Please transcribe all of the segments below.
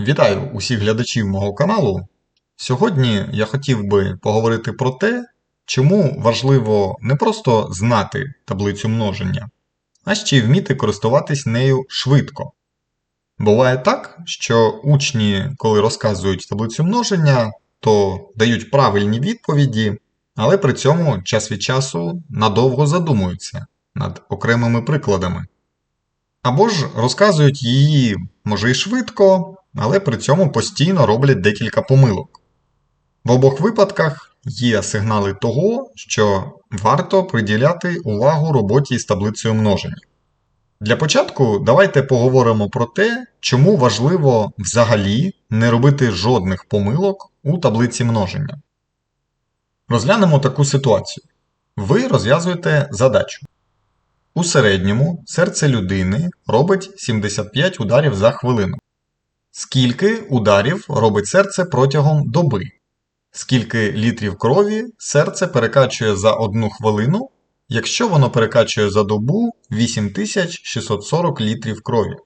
Вітаю усіх глядачів мого каналу. Сьогодні я хотів би поговорити про те, чому важливо не просто знати таблицю множення, а ще й вміти користуватись нею швидко. Буває так, що учні, коли розказують таблицю множення, то дають правильні відповіді, але при цьому час від часу надовго задумуються над окремими прикладами. Або ж розказують її, може, й швидко, але при цьому постійно роблять декілька помилок. В обох випадках є сигнали того, що варто приділяти увагу роботі з таблицею множення. Для початку давайте поговоримо про те, чому важливо взагалі не робити жодних помилок у таблиці множення. Розглянемо таку ситуацію. Ви розв'язуєте задачу. У середньому серце людини робить 75 ударів за хвилину. Скільки ударів робить серце протягом доби? Скільки літрів крові серце перекачує за одну хвилину, якщо воно перекачує за добу 8640 літрів крові?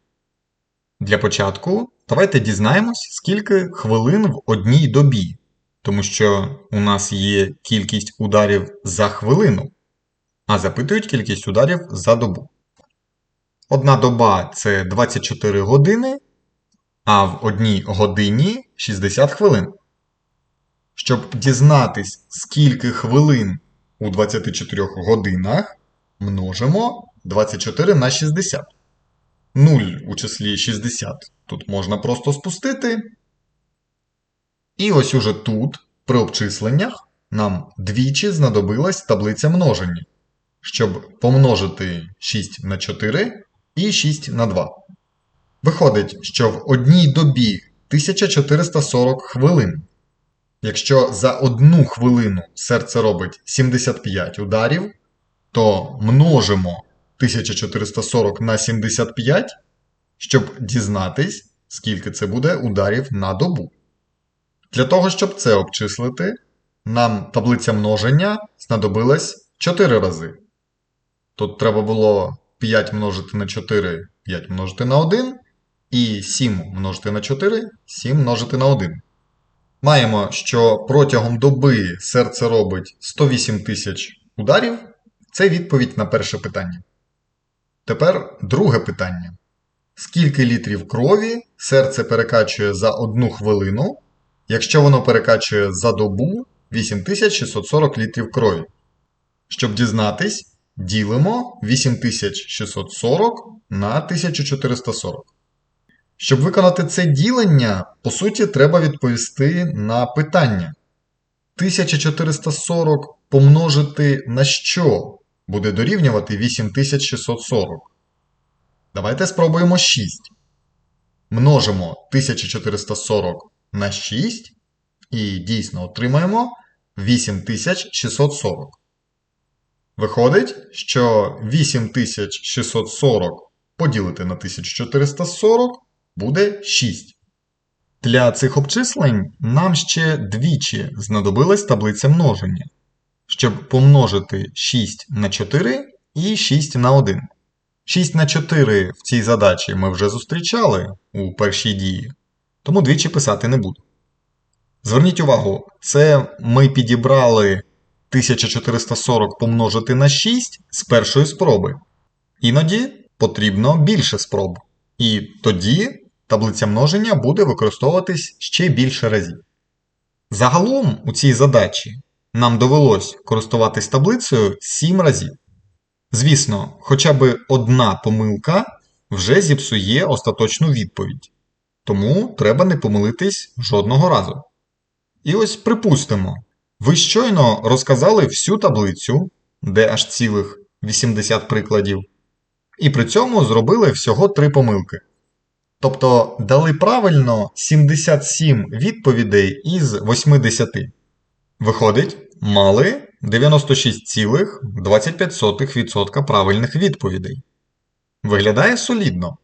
Для початку давайте дізнаємось, скільки хвилин в одній добі, тому що у нас є кількість ударів за хвилину, а запитують кількість ударів за добу. Одна доба це 24 години, а в одній годині 60 хвилин. Щоб дізнатись, скільки хвилин у 24 годинах, множимо 24 на 60. 0 у числі 60 тут можна просто спустити. І ось уже тут, при обчисленнях, нам двічі знадобилась таблиця множення, щоб помножити 6 на 4 і 6 на 2. Виходить, що в одній добі 1440 хвилин. Якщо за одну хвилину серце робить 75 ударів, то множимо 1440 на 75, щоб дізнатись, скільки це буде ударів на добу. Для того, щоб це обчислити, нам таблиця множення знадобилась 4 рази. Тут треба було 5 множити на 4, 5 множити на 1, і 7 множити на 4, 7 множити на 1. Маємо, що протягом доби серце робить 108 тисяч ударів. Це відповідь на перше питання. Тепер друге питання. Скільки літрів крові серце перекачує за одну хвилину, якщо воно перекачує за добу 8640 літрів крові? Щоб дізнатись, ділимо 8640 на 1440. Щоб виконати це ділення, по суті, треба відповісти на питання. 1440 помножити на що буде дорівнювати 8640. Давайте спробуємо 6. Множимо 1440 на 6 і дійсно отримаємо 8640. Виходить, що 8640 поділити на 1440 буде 6. Для цих обчислень нам ще двічі знадобилась таблиця множення, щоб помножити 6 на 4 і 6 на 1. 6 на 4 в цій задачі ми вже зустрічали у першій дії, тому двічі писати не буду. Зверніть увагу, це ми підібрали 1440 помножити на 6 з першої спроби. Іноді потрібно більше спроб. І тоді таблиця множення буде використовуватись ще більше разів. Загалом у цій задачі нам довелось користуватись таблицею 7 разів. Звісно, хоча б одна помилка вже зіпсує остаточну відповідь, тому треба не помилитись жодного разу. І ось припустимо, ви щойно розказали всю таблицю, де аж цілих 80 прикладів, і при цьому зробили всього 3 помилки. Тобто дали правильно 77 відповідей із 80. Виходить, мали 96,25% правильних відповідей. Виглядає солідно.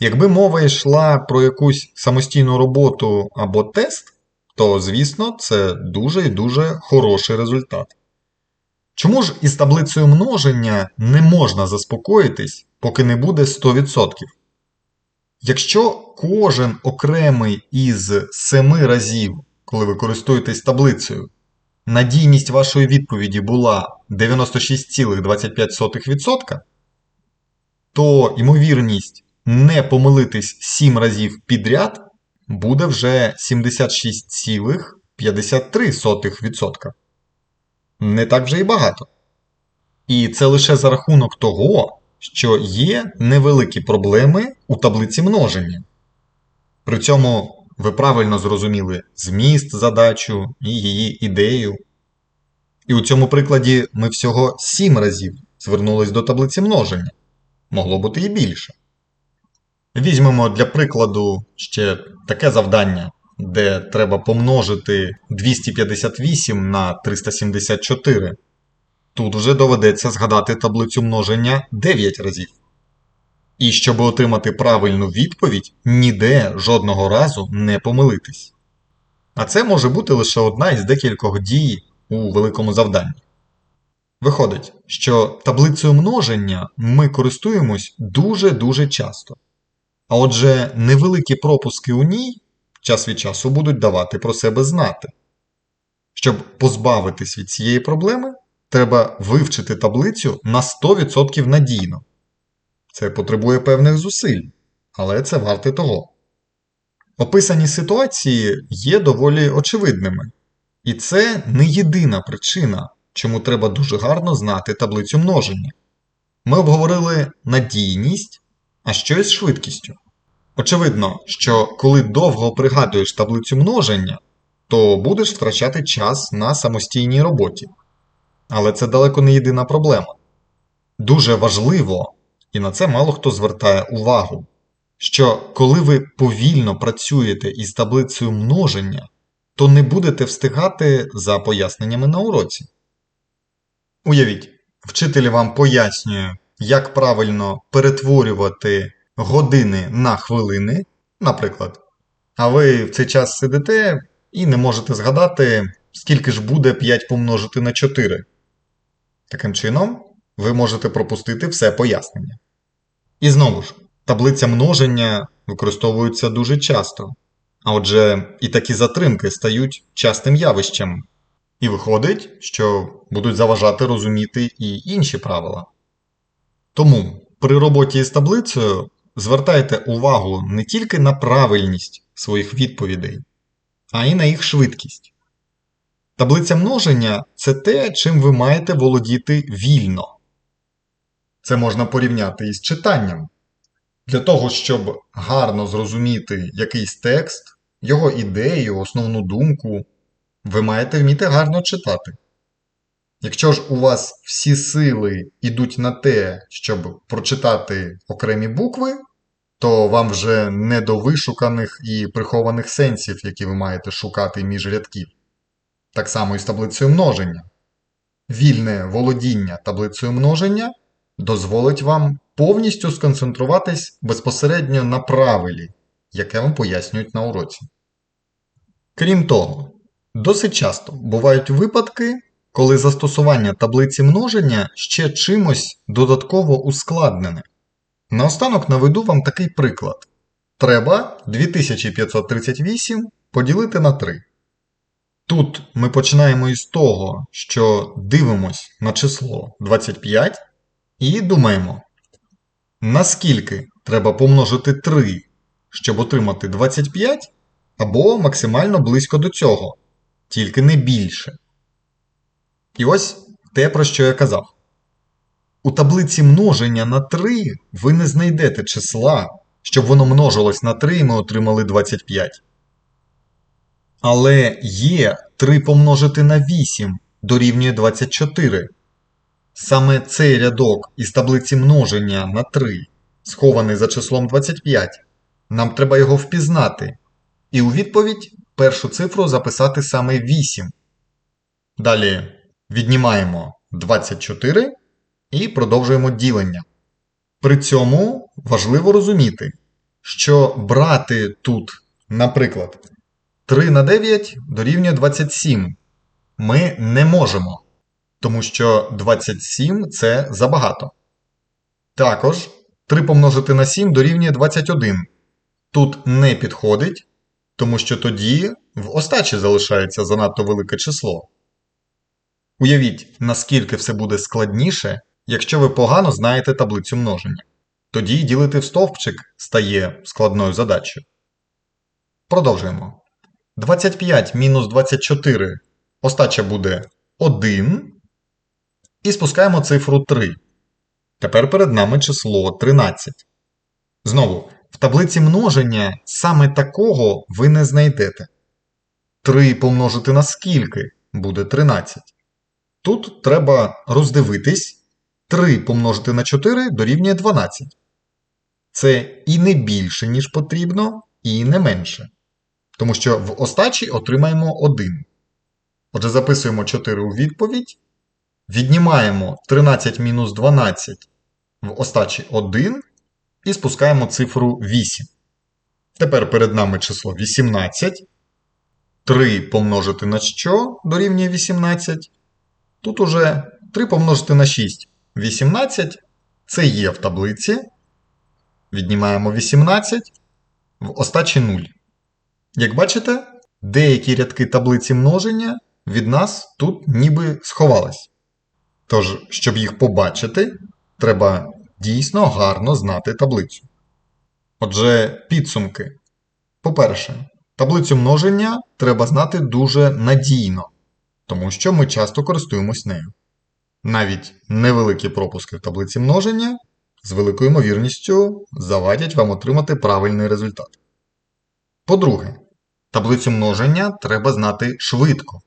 Якби мова йшла про якусь самостійну роботу або тест, то, звісно, це дуже і дуже хороший результат. Чому ж із таблицею множення не можна заспокоїтись, поки не буде 100%? Якщо кожен окремий із 7 разів, коли ви користуєтесь таблицею, надійність вашої відповіді була 96,25%, то ймовірність не помилитись 7 разів підряд буде вже 76,53%. Не так вже і багато. І це лише за рахунок того, що є невеликі проблеми у таблиці множення. При цьому ви правильно зрозуміли зміст задачу і її ідею. І у цьому прикладі ми всього 7 разів звернулись до таблиці множення. Могло бути і більше. Візьмемо для прикладу ще таке завдання, де треба помножити 258 на 374. Тут вже доведеться згадати таблицю множення 9 разів. І щоб отримати правильну відповідь, ніде жодного разу не помилитись. А це може бути лише одна із декількох дій у великому завданні. Виходить, що таблицею множення ми користуємось дуже-дуже часто. А отже, невеликі пропуски у ній час від часу будуть давати про себе знати. Щоб позбавитись від цієї проблеми, треба вивчити таблицю на 100% надійно. Це потребує певних зусиль, але це варте того. Описані ситуації є доволі очевидними, і це не єдина причина, чому треба дуже гарно знати таблицю множення. Ми обговорили надійність, а що із швидкістю. Очевидно, що коли довго пригадуєш таблицю множення, то будеш втрачати час на самостійній роботі. Але це далеко не єдина проблема. Дуже важливо, і на це мало хто звертає увагу, що коли ви повільно працюєте із таблицею множення, то не будете встигати за поясненнями на уроці. Уявіть, вчитель вам пояснює, як правильно перетворювати години на хвилини, наприклад, а ви в цей час сидите і не можете згадати, скільки ж буде 5 помножити на 4. Таким чином, ви можете пропустити все пояснення. І знову ж, таблиця множення використовується дуже часто. А отже, і такі затримки стають частим явищем. І виходить, що будуть заважати розуміти і інші правила. Тому при роботі з таблицею звертайте увагу не тільки на правильність своїх відповідей, а й на їх швидкість. Таблиця множення це те, чим ви маєте володіти вільно. Це можна порівняти із читанням. Для того, щоб гарно зрозуміти якийсь текст, його ідею, основну думку, ви маєте вміти гарно читати. Якщо ж у вас всі сили йдуть на те, щоб прочитати окремі букви, то вам вже не до вишуканих і прихованих сенсів, які ви маєте шукати між рядків. Так само і з таблицею множення. Вільне володіння таблицею множення дозволить вам повністю сконцентруватись безпосередньо на правилі, яке вам пояснюють на уроці. Крім того, досить часто бувають випадки, коли застосування таблиці множення ще чимось додатково ускладнене. Наостанок наведу вам такий приклад. Треба 2538 поділити на 3. Тут ми починаємо із того, що дивимось на число 25 і думаємо, наскільки треба помножити 3, щоб отримати 25, або максимально близько до цього, тільки не більше. І ось те, про що я казав. У таблиці множення на 3 ви не знайдете числа, щоб воно множилось на 3 і ми отримали 25. Але є 3 помножити на 8 дорівнює 24. Саме цей рядок із таблиці множення на 3, схований за числом 25, нам треба його впізнати. І у відповідь першу цифру записати саме 8. Далі віднімаємо 24 і продовжуємо ділення. При цьому важливо розуміти, що брати тут, наприклад, 3 на 9 дорівнює 27 ми не можемо, тому що 27 це забагато. Також 3 помножити на 7 дорівнює 21. тут не підходить, тому що тоді в остачі залишається занадто велике число. Уявіть, наскільки все буде складніше, якщо ви погано знаєте таблицю множення. Тоді ділити в стовпчик стає складною задачею. Продовжуємо. 25 мінус 24 остача буде 1. І спускаємо цифру 3. Тепер перед нами число 13. Знову, в таблиці множення саме такого ви не знайдете. 3 помножити на скільки буде 13. Тут треба роздивитись. 3 помножити на 4 дорівнює 12. Це і не більше, ніж потрібно, і не менше. Тому що в остачі отримаємо 1. Отже, записуємо 4 у відповідь. Віднімаємо 13 мінус 12 в остачі 1 і спускаємо цифру 8. Тепер перед нами число 18. 3 помножити на що дорівнює 18. Тут уже 3 помножити на 6. 18 це є в таблиці. Віднімаємо 18 в остачі 0. Як бачите, деякі рядки таблиці множення від нас тут ніби сховались. Тож, щоб їх побачити, треба дійсно гарно знати таблицю. Отже, підсумки. По-перше, таблицю множення треба знати дуже надійно, тому що ми часто користуємось нею. Навіть невеликі пропуски в таблиці множення з великою ймовірністю завадять вам отримати правильний результат. По-друге, таблицю множення треба знати швидко.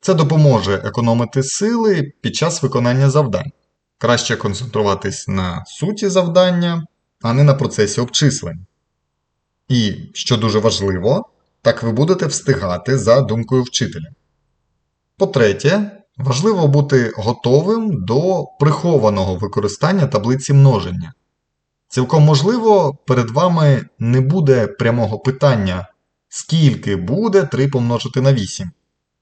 Це допоможе економити сили під час виконання завдань. Краще концентруватись на суті завдання, а не на процесі обчислень. І, що дуже важливо, так ви будете встигати за думкою вчителя. По-третє, важливо бути готовим до прихованого використання таблиці множення. Цілком можливо, перед вами не буде прямого питання, скільки буде 3 помножити на 8.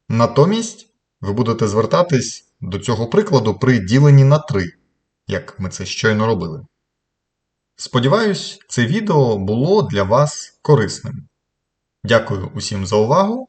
Натомість ви будете звертатись до цього прикладу при діленні на 3, як ми це щойно робили. Сподіваюсь, це відео було для вас корисним. Дякую усім за увагу.